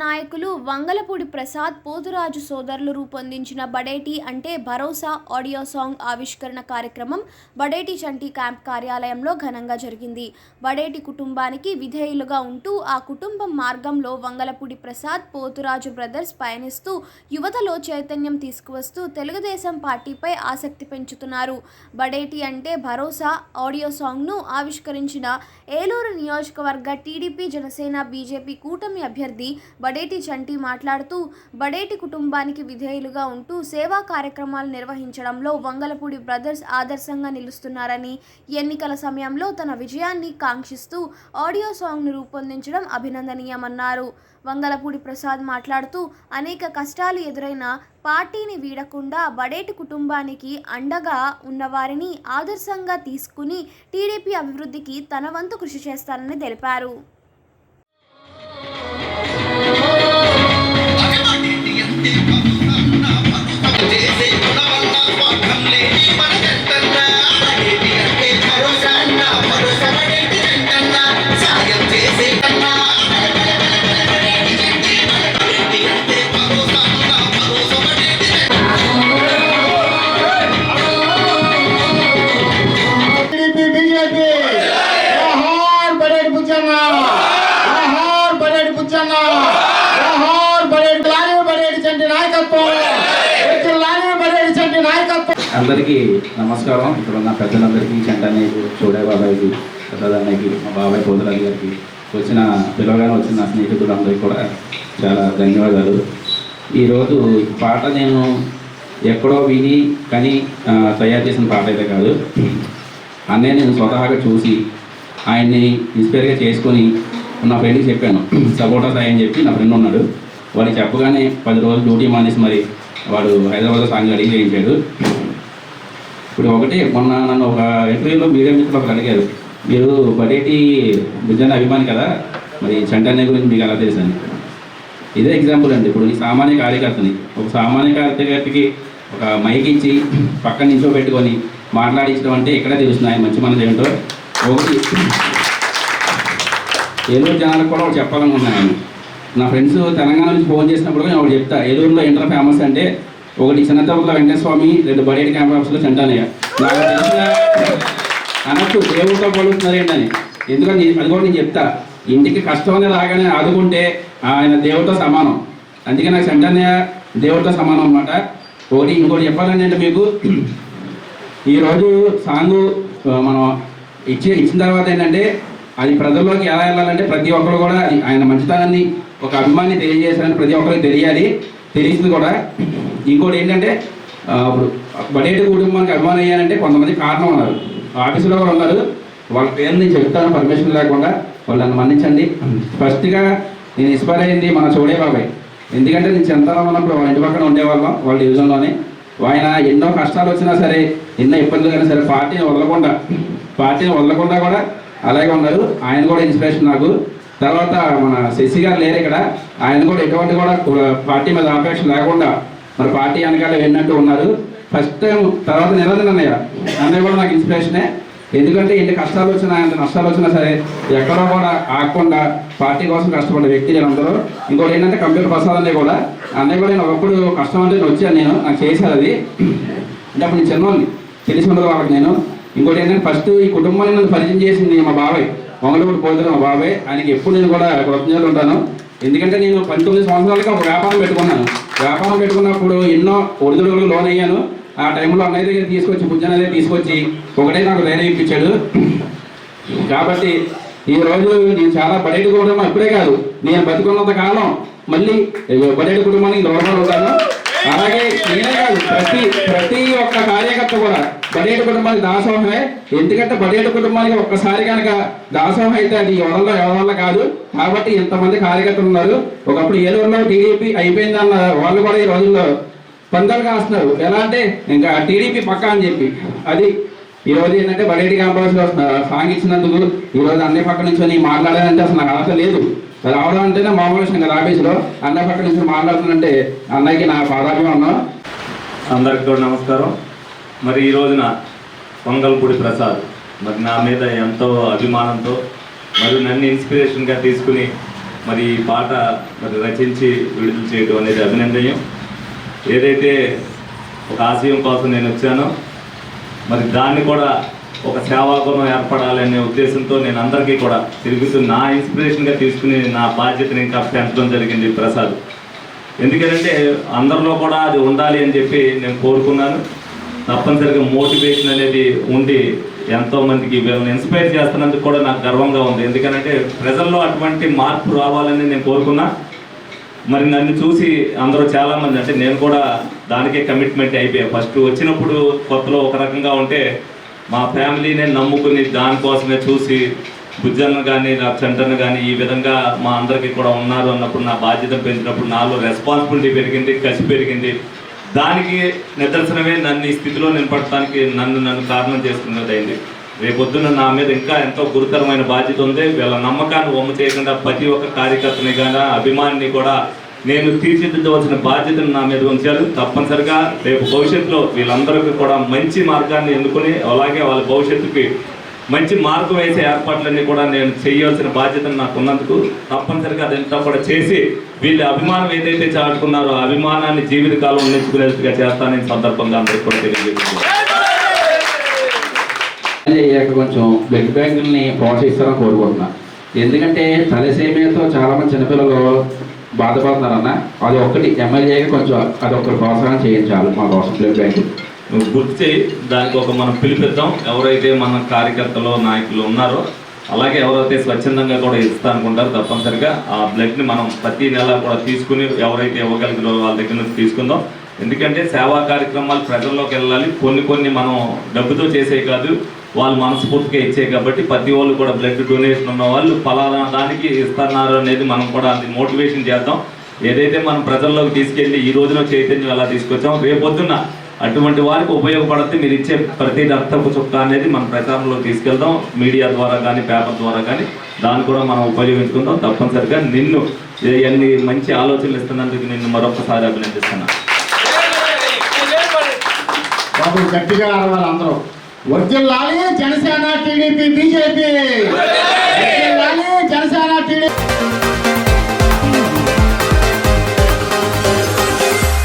నాయకులు వంగలపూడి ప్రసాద్ పోతురాజు సోదరులు రూపొందించిన బడేటి అంటే భరోసా ఆడియో సాంగ్ ఆవిష్కరణ కార్యక్రమం బడేటి చంటి క్యాంప్ కార్యాలయంలో ఘనంగా జరిగింది. బడేటి కుటుంబానికి విధేయులుగా ఉంటూ ఆ కుటుంబం మార్గంలో వంగలపూడి ప్రసాద్ పోతురాజు బ్రదర్స్ పయనిస్తూ యువతలో చైతన్యం తీసుకువస్తూ తెలుగుదేశం పార్టీపై ఆసక్తి పెంచుతున్నారు. బడేటి అంటే భరోసా ఆడియో సాంగ్ను ఆవిష్కరించిన ఏలూరు నియోజకవర్గ టీడీపీ జనసేన బీజేపీ కూటమి అభ్యర్థి బడేటి చంటి మాట్లాడుతూ బడేటి కుటుంబానికి విధేయులుగా ఉంటూ సేవా కార్యక్రమాలు నిర్వహించడంలో వంగలపూడి బ్రదర్స్ ఆదర్శంగా నిలుస్తున్నారని ఎన్నికల సమయంలో తన విజయాన్ని కాంక్షిస్తూ ఆడియో సాంగ్ను రూపొందించడం అభినందనీయమన్నారు. వంగలపూడి ప్రసాద్ మాట్లాడుతూ అనేక కష్టాలు ఎదురైన పార్టీని వీడకుండా బడేటి కుటుంబానికి అండగా ఉన్నవారిని ఆదర్శంగా తీసుకుని టీడీపీ అభివృద్ధికి తన వంతు కృషి చేస్తానని తెలిపారు. చేసే అందరికీ నమస్కారం. ఇక్కడ ఉన్న పెద్దలందరికీ చంటన్నయ్యకు చూడే బాబాయ్కి పెద్దదన్నయ్యకి మా బాబాయ్ పోతురాజు గారికి వచ్చిన పిలవగానే వచ్చిన నా స్నేహితులందరికీ కూడా చాలా ధన్యవాదాలు. ఈరోజు పాట నేను ఎక్కడో విని కానీ తయారు చేసిన పాట అయితే కాదు. అన్నయ్య నేను స్వతహాగా చూసి ఆయన్ని ఇన్స్పైర్గా చేసుకొని నా ఫ్రెండ్కి చెప్పాను. సపోటా సాయి అని చెప్పి నా ఫ్రెండ్ ఉన్నాడు. వాడికి చెప్పగానే పది రోజులు డ్యూటీ మానేసి మరి వాడు హైదరాబాద్లో సాంగ్ అడిగి చేయించాడు. ఇప్పుడు ఒకటి మొన్న నన్ను ఒక ఇంటర్వ్యూలో మీడియా మిత్రులు ఒకరు అడిగారు. మీరు బడేటి బుజ్జన్న అభిమాని కదా మరి చంటనే గురించి మీకు ఎలా తెలుసు అని. ఇదే ఎగ్జాంపుల్ అండి. ఇప్పుడు ఈ సామాన్య కార్యకర్తని ఒక సామాన్య కార్యకర్తకి ఒక మైక్ ఇచ్చి పక్కన నించో పెట్టుకొని మాట్లాడించడం అంటే ఇక్కడే తెలుస్తుంది ఆయన మంచి మనది ఏమిటో ఒకటి ఏలూరు జనాలకు కూడా ఒకటి చెప్పాలనుకున్నాను నా ఫ్రెండ్స్ తెలంగాణ నుంచి ఫోన్ చేసినప్పుడు నేను ఒకటి చెప్తా. ఏలూరులో ఇంటర్ ఫేమస్ అంటే ఒకటి చిన్నతవుల వెంకటస్వామి రెండు బడేటి క్యాంప్ ఆఫీస్లో చెంటానయ్య. నాకు తెలిసిన అన్నట్టు దేవుడితో పోలుస్తున్నారు ఏంటని. ఎందుకంటే అది కూడా నేను చెప్తా. ఇంటికి కష్టం అనేది రాగానే ఆదుకుంటే ఆయన దేవుడితో సమానం. అందుకే నాకు చెంటానయ్య దేవుడితో సమానం అనమాట ఒకటి ఇంకోటి చెప్పాలంటే అంటే మీకు? ఈరోజు సాంగు మనం ఇచ్చి ఇచ్చిన తర్వాత ఏంటంటే అది ప్రజల్లోకి ఎలా వెళ్ళాలంటే ప్రతి ఒక్కరు కూడా ఆయన మంచితనాన్ని ఒక అభిమాని తెలియజేశారని ప్రతి ఒక్కరికి తెలియాలి తెలిసింది కూడా. ఇంకోటి ఏంటంటే ఇప్పుడు బడేటి కుటుంబానికి అభిమానం అయ్యానంటే కొంతమంది కారణం ఉన్నారు. ఆఫీసులో కూడా ఉన్నారు. వాళ్ళ పేరు నేను చెప్తాను పర్మిషన్ లేకుండా వాళ్ళని మన్నించండి. ఫస్ట్గా నేను ఇన్స్పైర్ అయింది మన చోడే బాబాయ్. ఎందుకంటే నేను చందనం ఉన్నప్పుడు వాళ్ళ ఇంటి పక్కన ఉండేవాళ్ళం వాళ్ళ డివిజన్లోనే. ఆయన ఎన్నో కష్టాలు వచ్చినా సరే ఎన్నో ఇబ్బందులు అయినా సరే పార్టీని వదలకుండా పార్టీని వదలకుండా కూడా అలాగే ఉన్నారు. ఆయన కూడా ఇన్స్పిరేషన్ నాకు. తర్వాత మన శశి గారు లేరు ఇక్కడ. ఆయన కూడా ఎటువంటి కూడా పార్టీ మీద ఆపేక్ష లేకుండా మరి పార్టీ వెనకాల విన్నట్టు ఉన్నారు. ఫస్ట్ టైం తర్వాత నిరంజన్ అన్నయ్య. అన్నయ్య కూడా నాకు ఇన్స్పిరేషనే ఎందుకంటే ఎన్ని కష్టాలు వచ్చినా ఎంత నష్టాలు వచ్చినా సరే ఎక్కడో కూడా ఆగకుండా పార్టీ కోసం కష్టపడ్డ వ్యక్తి నేను అందరూ. ఇంకోటి ఏంటంటే కంప్యూటర్ ప్రసాద్ అన్నయ్య కూడా. అన్నయ్య కూడా నేను ఒకప్పుడు కష్టం అంటే వచ్చాను నేను. నాకు చేశాను అది. అంటే అప్పుడు నేను చిన్నోళ్ళని తెలిసి ఉండదు వాళ్ళకి నేను. ఇంకోటి ఏంటంటే ఫస్ట్ ఈ కుటుంబాన్ని నన్ను పరిచయం చేసింది మా బాబాయ్. మంగళూరు పోతున్న మా బాబాయ్. ఆయనకి ఎప్పుడు నేను కూడా కృతజ్ఞతలు ఉంటాను. ఎందుకంటే నేను పంతొమ్మిది సంవత్సరాలకి ఒక వ్యాపారం పెట్టుకున్నాను. వ్యాపారం పెట్టుకున్నప్పుడు ఎన్నో ఒడిదుడుగులు లోన్ అయ్యాను ఆ టైంలో అన్నయ్య దగ్గర తీసుకొచ్చి బుజ్జన అదే తీసుకొచ్చి ఒకటే నాకు ధైర్యం ఇప్పించాడు. కాబట్టి ఈ రోజు నేను చాలా బడేటి కుటుంబం ఇప్పుడే కాదు. నేను బతుకున్నంత కాలం మళ్ళీ బడేటి కుటుంబానికి దూరంగా ఉంటాను. అలాగే నేనే కాదు ప్రతి ప్రతి ఒక్క కార్యకర్త కూడా బడేటి కుటుంబానికి దాసోహమే ఎందుకంటే బడేటి కుటుంబానికి ఒక్కసారి కనుక దాసోహం అయితే అది ఎవరల్లో ఎవరి కాదు. కాబట్టి ఇంతమంది కార్యకర్తలు ఉన్నారు. ఒకప్పుడు ఏలూరులో టీడీపీ అయిపోయిందన్న వాళ్ళు కూడా ఈ రోజుల్లో పందాలు కాస్తున్నారు. ఎలా అంటే ఇంకా టీడీపీ పక్కా అని చెప్పి. అది ఈ రోజు ఏంటంటే బడేటి క్యాంపస్ సాంగ్ ఇచ్చినందుకు ఈ రోజు అన్ని పక్క నుంచి మాట్లాడాలంటే అసలు నాకు అర్హత లేదు. రావడం అంటేనే మామూలు విషయం కదా ఆఫీసులో అన్న పక్క నుంచి మాట్లాడుతుందంటే అన్నయ్యకి నా పాదాభిమానం. అందరికి కూడా నమస్కారం. మరి ఈ రోజున పొంగల్పూడి ప్రసాద్ మరి నా మీద ఎంతో అభిమానంతో మరి నన్ను ఇన్స్పిరేషన్గా తీసుకుని మరి ఈ పాట మరి రచించి విడుదల చేయడం అనేది అభినందనీయం. ఏదైతే ఒక ఆశయం కోసం నేను వచ్చానో మరి దాన్ని కూడా ఒక సేవాగుణం ఏర్పడాలనే ఉద్దేశంతో నేను అందరికీ కూడా తిరుగుతూ నా ఇన్స్పిరేషన్గా తీసుకుని నా బాధ్యతని ఇంకా పెంచడం జరిగింది ప్రసాద్. ఎందుకంటే అందరిలో కూడా అది ఉండాలి అని చెప్పి నేను కోరుకున్నాను. తప్పనిసరిగా మోటివేషన్ అనేది ఉండి ఎంతో మందికి వీళ్ళని ఇన్స్పైర్ చేస్తున్నందుకు కూడా నాకు గర్వంగా ఉంది. ఎందుకంటే ప్రజల్లో అటువంటి మార్పు రావాలని నేను కోరుకున్నా. మరి నన్ను చూసి అందరూ చాలా మంది అంటే నేను కూడా దానికే కమిట్మెంట్ అయిపోయా. ఫస్ట్ వచ్చినప్పుడు కొత్తలో ఒక రకంగా ఉంటే మా ఫ్యామిలీనే నమ్ముకుని దానికోసమే చూసి బుజ్జన్న కానీ నా సెంటర్ను కానీ ఈ విధంగా మా అందరికీ కూడా ఉన్నారు అన్నప్పుడు నా బాధ్యత పెంచినప్పుడు నాలో రెస్పాన్సిబిలిటీ పెరిగింది కసి పెరిగింది. దానికి నిదర్శనమే నన్ను ఈ స్థితిలో నిలబడటానికి నన్ను నన్ను కారణం చేసుకున్నదైంది. రేపొద్దున నా మీద ఇంకా ఎంతో గురుతరమైన బాధ్యత ఉంది. వీళ్ళ నమ్మకాన్ని ఒమ్ము చేయకుండా ప్రతి ఒక్క కార్యకర్తని కానీ అభిమానిని కూడా నేను తీర్చిదిద్దవలసిన బాధ్యతను నా మీద ఉంచారు. తప్పనిసరిగా రేపు భవిష్యత్తులో వీళ్ళందరికీ కూడా మంచి మార్గాన్ని ఎన్నుకొని అలాగే వాళ్ళ భవిష్యత్తుకి మంచి మార్పు వేసే ఏర్పాట్లన్నీ కూడా నేను చేయవలసిన బాధ్యతను నాకు ఉన్నందుకు తప్పనిసరిగా అదంతా కూడా చేసి వీళ్ళ అభిమానం ఏదైతే చాటుకున్నారో అభిమానాన్ని జీవితకాలం ఉండించుకునేట్టుగా చేస్తానని సందర్భంగా అందరికీ కూడా తెలియజేస్తున్నాను. అయ్యాక కొంచెం బ్లడ్ బ్యాంకుల్ని ప్రోత్సహిస్తారని కోరుకుంటున్నా. ఎందుకంటే తలసేమియాతో చాలా మంది చిన్నపిల్లలు బాధపడుతున్నారన్న అది ఒక్కటి. ఎమ్మెల్యేగా కొంచెం అది ఒక్కటి ప్రోత్సాహం చేయించాలి మా కోసం బ్లడ్ బ్యాంకు గుర్తు చేయి. దానికి ఒక మనం పిలిపిద్దాం. ఎవరైతే మన కార్యకర్తలు నాయకులు ఉన్నారో అలాగే ఎవరైతే స్వచ్ఛందంగా కూడా ఇస్తా అనుకుంటారు తప్పనిసరిగా ఆ బ్లడ్ని మనం ప్రతి నెల కూడా తీసుకుని ఎవరైతే ఇవ్వగలిగినో వాళ్ళ దగ్గర నుంచి తీసుకుందాం. ఎందుకంటే సేవా కార్యక్రమాలు ప్రజల్లోకి వెళ్ళాలి. కొన్ని కొన్ని మనం డబ్బుతో చేసే కాదు వాళ్ళు మనస్ఫూర్తిగా ఇచ్చే కాబట్టి ప్రతి వాళ్ళు కూడా బ్లడ్ డొనేషన్ ఉన్న వాళ్ళు ఫలానా దానికి ఇస్తున్నారు అనేది మనం కూడా అది మోటివేషన్ చేద్దాం. ఏదైతే మనం ప్రజల్లోకి తీసుకెళ్ళి ఈ రోజున చైతన్యం ఎలా తీసుకొచ్చాం రేపొద్దున అటువంటి వారికి ఉపయోగపడితే మీరు ఇచ్చే ప్రతి రక్తపు చుక్క అనేది మన ప్రచారంలో తీసుకెళ్దాం. మీడియా ద్వారా కానీ పేపర్ ద్వారా కానీ దాన్ని కూడా మనం ఉపయోగించుకుందాం. తప్పనిసరిగా నిన్ను ఎన్ని మంచి ఆలోచనలు ఇస్తున్నందుకు నిన్ను మరొకసారి అభినందిస్తున్నాను బాబు గట్టిగా అరవాలి అందరూ. వర్జిల్లాలి జనసేన టీడీపీ బీజేపీ.